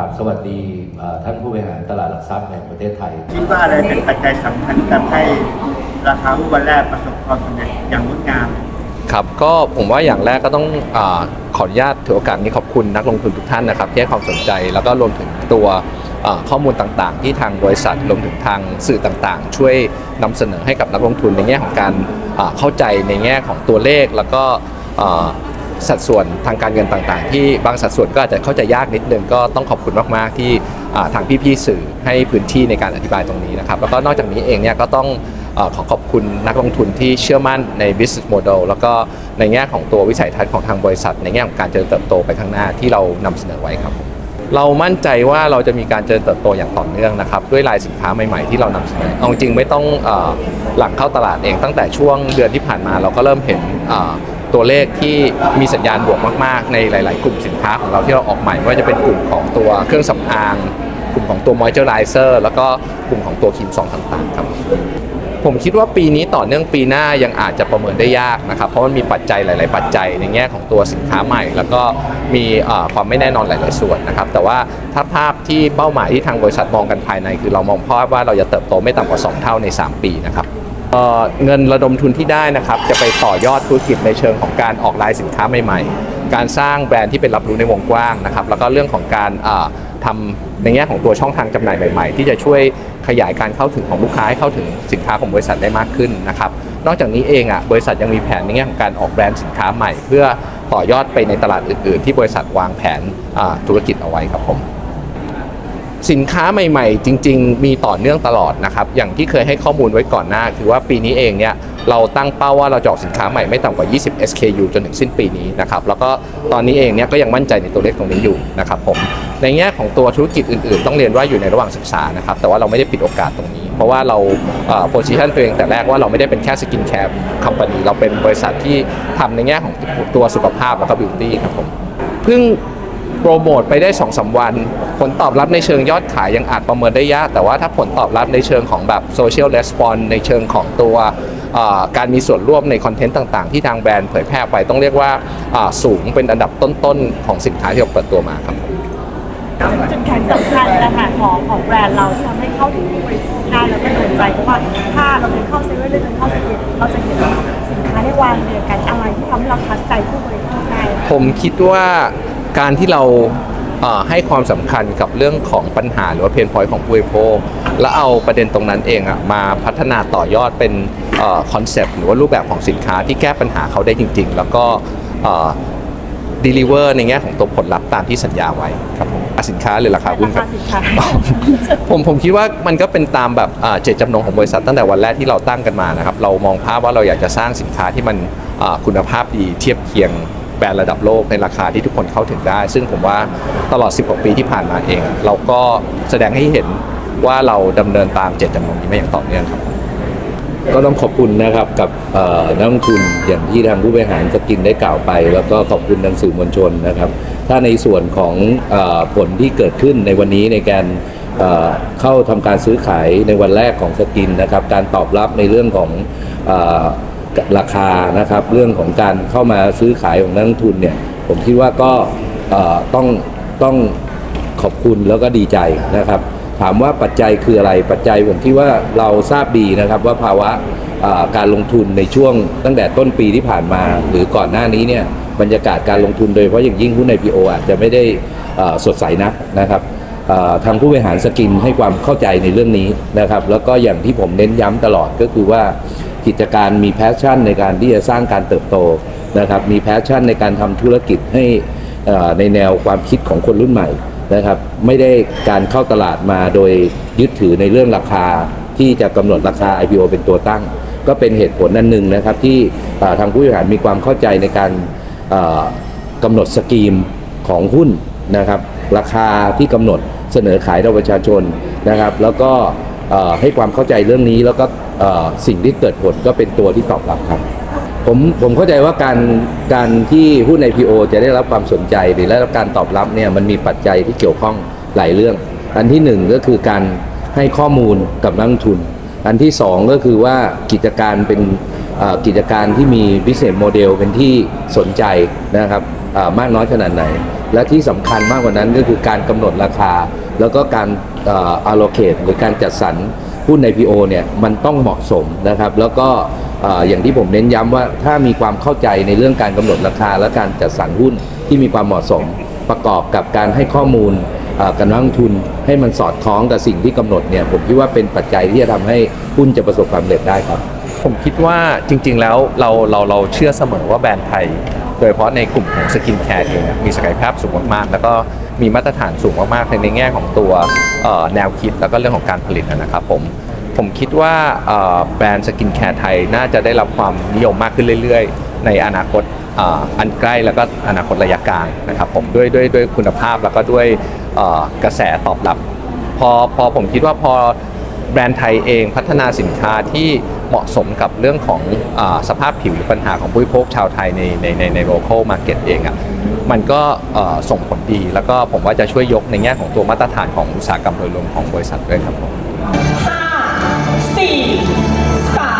ครับสวัสดีเอ่อท่านผู้บริหารตลาดหลักทรัพย์แห่งประเทศไทย คิดว่าอะไรเป็นปัจจัยสำคัญที่ทำให้ราคาหุ้นวันแรกประสบความสำเร็จอย่างงดงามครับก็ผมว่าอย่างแรกก็ต้องอาขออนุญาตถือโอกาสนี้ขอบคุณนักลงทุนทุกท่านนะครับที่ให้ความสนใจแล้วก็รวมถึงตัวอ่าข้อมูลต่างๆ ที่ทางบริษัทรวมถึงทางสื่อต่างๆ ช่วยนำเสนอให้กับนักลงทุนในแง่ของการอ่าเข้าใจในแง่ของตัวเลขแล้วก็อ่า สัดส่วนทางการเงินต่างๆ ที่บางสัดส่วนก็อาจจะเข้าใจยากนิดนึงก็ต้องขอบคุณมากๆที่ทางพี่ๆสื่อให้พื้นที่ในการอธิบายตรงนี้นะครับแล้วก็นอกจากนี้เองเนี่ยก็ต้องอขอขอบคุณนักลงทุนที่เชื่อมั่นใน business model แล้วก็ในแง่ของตัววิสัยทัศน์ของทางบริษัท ในแง่ของการเจริญเติบโตไปข้างหน้าที่เรานำเสนอไว้ครับ เรามั่นใจว่าเราจะมีการเจริญเติบโตอย่างต่อเนื่องนะครับด้วยลายสินค้าใหม่ๆที่เรานำเสนอเอาจริงไม่ต้องอหลังเข้าตลาดเองตั้งแต่ช่วงเดือนที่ผ่านมาเราก็เริ่มเห็น ตัวเลขที่มีสัญญาณบวกมาก ๆ ในหลาย ๆ กลุ่มสินค้าของเราที่เราออกใหม่ไม่ว่าจะเป็นกลุ่มของตัวเครื่องสำอาง กลุ่มของตัว moisturizer แล้วก็กลุ่มของตัวครีมซองต่าง ๆ ครับผมคิดว่าปีนี้ต่อเนื่องปีหน้ายังอาจจะประเมินได้ยากนะครับ เพราะมันมีปัจจัยหลาย ๆ ปัจจัยในแง่ของตัวสินค้าใหม่ แล้วก็มีความไม่แน่นอนหลาย ๆ ส่วนนะครับ แต่ว่าถ้าภาพที่เป้าหมายที่ทางบริษัทมองกันภายใน คือเรามองภาพว่าเราจะเติบโตไม่ต่ำกว่า 2 เท่าใน 3 ปีนะครับ เเงินระดมทุนที่ได้นะครับ จะไปต่อยอดธุรกิจในเชิงของการออกลายสินค้าใหม่ๆ การสร้างแบรนด์ที่เป็นรับรู้ในวงกว้างนะครับ แล้วก็เรื่องของการเอ่อทำในแง่ของตัวช่องทางจำหน่ายใหม่ๆ ที่จะช่วยขยายการเข้าถึงของลูกค้าให้เข้าถึงสินค้าของบริษัทได้มากขึ้นนะครับ นอกจากนี้เองอะบริษัทยังมีแผนในแง่ของการออกแบรนด์สินค้าใหม่ เพื่อต่อยอดไปในตลาดอื่นๆ ที่บริษัทวางแผนธุรกิจเอาไว้ครับผม สินค้าใหม่ๆ จริง ๆ มีต่อเนื่องตลอดนะครับ อย่างที่เคยให้ข้อมูลไว้ก่อนหน้า คือว่าปีนี้เองเนี่ยเราตั้งเป้าว่าเราจะออกสินค้าใหม่ไม่ต่ำกว่า 20 SKU จนถึงสิ้นปีนี้นะครับแล้วก็ตอนนี้เองเนี่ยก็ยังมั่นใจในตัวเลขตรงนี้อยู่นะครับผมในแง่ของตัวธุรกิจอื่นๆ ต้องเรียนว่าอยู่ในระหว่างศึกษานะครับแต่ว่าเราไม่ได้ปิดโอกาสตรงนี้ เพราะว่าเราโพสิชันตัวเองแต่แรกว่าเราไม่ได้เป็นแค่สกินแคร์คัมปานีเราเป็นบริษัทที่ทำในแง่ของตัวสุขภาพแล้วก็บิวตี้ครับผมเพิ่ง โปรโมทไปได้2อสวัน ผลตอบรับในเชิงยอดขายยังอาจประเมินได้ยาก แต่ว่าถ้าผลตอบรับในเชิงของแบบโซเชียลレスปอนในเชิงของตัวเอ่อการมีส่วนร่วมในคอนเทนต์ต่างๆ ที่ทางแบรนด์เผยแพร่ไปต้องเรียกว่าอ่าสูงเป็นอันดับต้นๆ ของสินค้าที่เราเปิดตัวมาครับจุดแข็งสำคัญนะคะของของแบรนด์เราที่ทำให้เข้าถึงผู้บริโภคได้แล้วก็โดนใจเพราะว่าถ้าเราเดินเข้าเซเว่นหรือเดินเข้าเซเว่นเราจะเห็นว่าสินค้าได้วางเรียงกันอะไรที่ทำให้เราทัดใจผู้บริโภคได้ผมคิดว่า การที่เราให้ความสำคัญกับเรื่องของปัญหาหรือว่าเพนพอยต์ของผู้บริโภคและเอาประเด็นตรงนั้นเองอมาพัฒนาต่อยอดเป็นคอนเซปต์หรือว่ารูปแบบของสินค้าที่แก้ปัญหาเขาได้จริง ๆ แล้วก็ดีลิเวอร์ในแง่ของตัวผลลัพธ์ตามที่สัญญาไว้ครับผมสินค้าหรือราคาหุ้นครับสินค้าผมผมคิดว่ามันก็เป็นตามแบบเจตจำนงของบริษัทตั้งแต่วันแรกที่เราตั้งกันมานะครับเรามองภาพว่าเราอยากจะสร้างสินค้าที่มันคุณภาพดีเทียบเคียง แบรนด์ระดับโลกในราคาที่ทุกคนเข้าถึงได้ ซึ่งผมว่าตลอด 10 กว่าปีที่ผ่านมาเอง เราก็แสดงให้เห็นว่าเราดำเนินตามเจตจำนงนี้มาอย่างต่อเนื่องครับ ก็ต้องขอบคุณนะครับกับนักลงทุนอย่างที่ทางผู้บริหารสกินได้กล่าวไป แล้วก็ขอบคุณทางสื่อมวลชนนะครับ ถ้าในส่วนของอผลที่เกิดขึ้นในวันนี้ในการเเข้าทำการซื้อขายในวันแรกของสกินนะครับ การตอบรับในเรื่องของ ราคานะครับเรื่องของการเข้ามาซื้อขายของนักลงทุนเนี่ยผมคิดว่าก็ต้องต้องขอบคุณแล้วก็ดีใจนะครับ ถามว่าปัจจัยคืออะไรปัจจัยผมคิดว่าเราทราบดีนะครับว่าภาวะการลงทุนในช่วงตั้งแต่ต้นปีที่ผ่านมา หรือก่อนหน้านี้เนี่ยบรรยากาศการลงทุนโดยเฉพาะอย่างยิ่งหุ้น IPO ออาจจะไม่ได้สดใสนักนะครับทางผู้บริหารสกินให้ความเข้าใจในเรื่องนี้นะครับ แล้วก็อย่างที่ผมเน้นย้ำตลอดก็คือว่า กิจการมีแพชชั่นในการที่จะสร้างการเติบโตนะครับมีแพชชั่นในการทำธุรกิจให้ในแนวความคิดของคนรุ่นใหม่นะครับไม่ได้การเข้าตลาดมาโดยยึดถือในเรื่องราคาที่จะกำหนดราคา IPO เป็นตัวตั้ง ก็เป็นเหตุผลนั่นหนึ่งนะครับที่ทางผู้บริหารมีความเข้าใจในการเอ่อกำหนดสกีมของหุ้นนะครับราคาที่กำหนดเสนอขายต่อประชาชนนะครับ แล้วก็ ให้ความเข้าใจเรื่องนี้แล้วก็สิ่งที่เกิดผลก็เป็นตัวที่ตอบรับครับผมผมเข้าใจว่าการการที่หุ้น IPO จะได้รับความสนใจหรือได้รับการตอบรับเนี่ยมันมีปัจจัยที่เกี่ยวข้องหลายเรื่อง อันที่หนึ่งก็คือการให้ข้อมูลกับนักทุน อันที่สองก็คือว่ากิจการเป็นกิจการที่มี business model เป็นที่สนใจนะครับมากน้อยขนาดไหน และที่สำคัญมากกว่านั้นก็คือการกำหนดราคา แล้วก็การ allocate หรือการจัดสรรหุ้นใน IPO เนี่ยมันต้องเหมาะสมนะครับ แล้วก็อย่างที่ผมเน้นย้ำว่าถ้ามีความเข้าใจในเรื่องการกำหนดราคา และการจัดสรรหุ้นที่มีความเหมาะสม ประกอบกับการให้ข้อมูลกับนักลงทุนให้มันสอดคล้องกับสิ่งที่กำหนดเนี่ยผมคิดว่าเป็นปัจจัยที่จะทำให้หุ้นจะประสบความสำเร็จได้ครับ ผมคิดว่าจริงๆแล้วเราเราเราเชื่อเสมอว่าแบรนด์ไทย โดยเฉพาะในกลุ่มของสกินแคร์เองมีศักยภาพสูงมากๆ แล้วก็มีมาตรฐานสูงมากๆในในแง่ของตัวแนวคิดแล้วก็เรื่องของการผลิตนะครับผมผมคิดว่าแบรนด์สกินแคร์ไทยน่าจะได้รับความนิยมมากขึ้นเรื่อยๆ ในอนาคตอ,อันใกล้แล้วก็อนาคตระยะกลางนะครับผมด้วยด้วยด้วยคุณภาพแล้วก็ด้วยกระแสตอบรับ พอพอผมคิดว่าพอแบรนด์ไทยเองพัฒนาสินค้าที่ เหมาะสมกับเรื่องของอสภาพผิวหรือปัญหาของผู้บริโภคชาวไทยในในในในโลเคอลมาร์เก็ตเองอะ่ะมันก็ส่งผลดี แล้วก็ผมว่าจะช่วยยกในแง่ของตัวมาตรฐานของอุตสาหกรรมโดยรวมของบริษัทด้วยครับผมห้าสี่สาม